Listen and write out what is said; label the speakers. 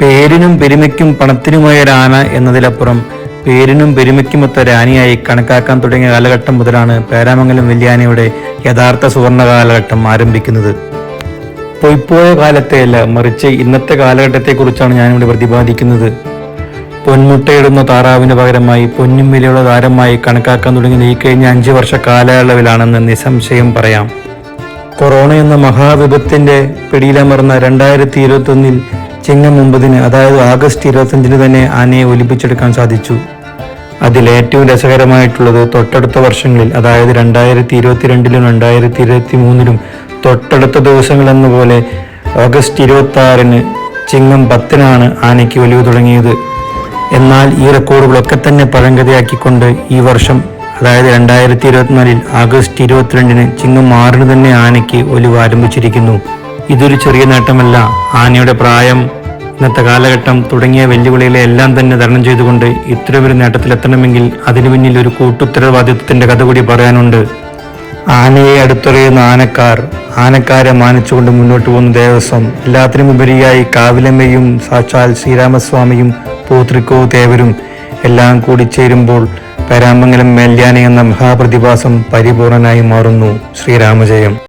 Speaker 1: പേരിനും പെരുമയ്ക്കും പണത്തിനുമായ ഒരു ആന എന്നതിലപ്പുറം പേരിനും പെരുമയ്ക്കുമൊത്ത ഒരു ആനയായി കണക്കാക്കാൻ തുടങ്ങിയ കാലഘട്ടം മുതലാണ് പേരാമംഗലം വലിയാനയുടെ യഥാർത്ഥ സുവർണ കാലഘട്ടം ആരംഭിക്കുന്നത്. പൊയ്പോയ കാലത്തെയല്ല മറിച്ച് ഇന്നത്തെ കാലഘട്ടത്തെക്കുറിച്ചാണ് ഞാനിവിടെ പ്രതിപാദിക്കുന്നത്. പൊന്മുട്ടയിടുന്ന താറാവിന് പകരമായി പൊന്നും വിലയുള്ള താരമായി കണക്കാക്കാൻ തുടങ്ങിയത് ഈ കഴിഞ്ഞ അഞ്ച് വർഷ കാലയളവിലാണെന്ന് നിസ്സംശയം പറയാം. കൊറോണ എന്ന മഹാവിപത്തിന്റെ പിടിയിലമർന്ന രണ്ടായിരത്തി ഇരുപത്തൊന്നിൽ ചിങ്ങം ഒമ്പതിന് അതായത് ആഗസ്റ്റ് ഇരുപത്തഞ്ചിന് തന്നെ ആനയെ ഒലിപ്പിച്ചെടുക്കാൻ സാധിച്ചു. അതിൽ ഏറ്റവും രസകരമായിട്ടുള്ളത് തൊട്ടടുത്ത വർഷങ്ങളിൽ അതായത് രണ്ടായിരത്തി ഇരുപത്തിരണ്ടിലും രണ്ടായിരത്തി ഇരുപത്തി മൂന്നിലും തൊട്ടടുത്ത ദിവസങ്ങൾ എന്ന പോലെ ഓഗസ്റ്റ് ഇരുപത്തി ആറിന് ചിങ്ങം പത്തിനാണ് ആനയ്ക്ക് ഒലിവ് തുടങ്ങിയത്. എന്നാൽ ഈ റെക്കോർഡുകളൊക്കെ തന്നെ പഴങ്കഥയാക്കിക്കൊണ്ട് ഈ വർഷം അതായത് രണ്ടായിരത്തി ഇരുപത്തിനാലിൽ ആഗസ്റ്റ് ഇരുപത്തിരണ്ടിന് ചിങ്ങം ആറിന് തന്നെ ആനയ്ക്ക് ഒലിവ് ആരംഭിച്ചിരിക്കുന്നു. ഇതൊരു ചെറിയ നേട്ടമല്ല. ആനയുടെ പ്രായം ഇന്നത്തെ കാലഘട്ടം തുടങ്ങിയ വെല്ലുവിളികളെ എല്ലാം തന്നെ തരണം ചെയ്തുകൊണ്ട് ഇത്രയൊരു നേട്ടത്തിലെത്തണമെങ്കിൽ അതിനു പിന്നിൽ ഒരു കൂട്ടുത്തരവാദിത്വത്തിന്റെ കഥ കൂടി പറയാനുണ്ട്. ആനയെ അടുത്തറിയുന്ന ആനക്കാർ ആനക്കാരെ മാനിച്ചുകൊണ്ട് മുന്നോട്ട് പോകുന്ന ദേവസ്വം എല്ലാത്തിനും ഉപരിയായി കാവിലമ്മയും സാക്ഷാൽ ശ്രീരാമസ്വാമിയും പൂത്രിക്കോ ദേവരും എല്ലാം കൂടി ചേരുമ്പോൾ പരാമംഗലം മേല്യാന എന്ന മഹാപ്രതിഭാസം പരിപൂർണനായി മാറുന്നു. ശ്രീരാമജയം.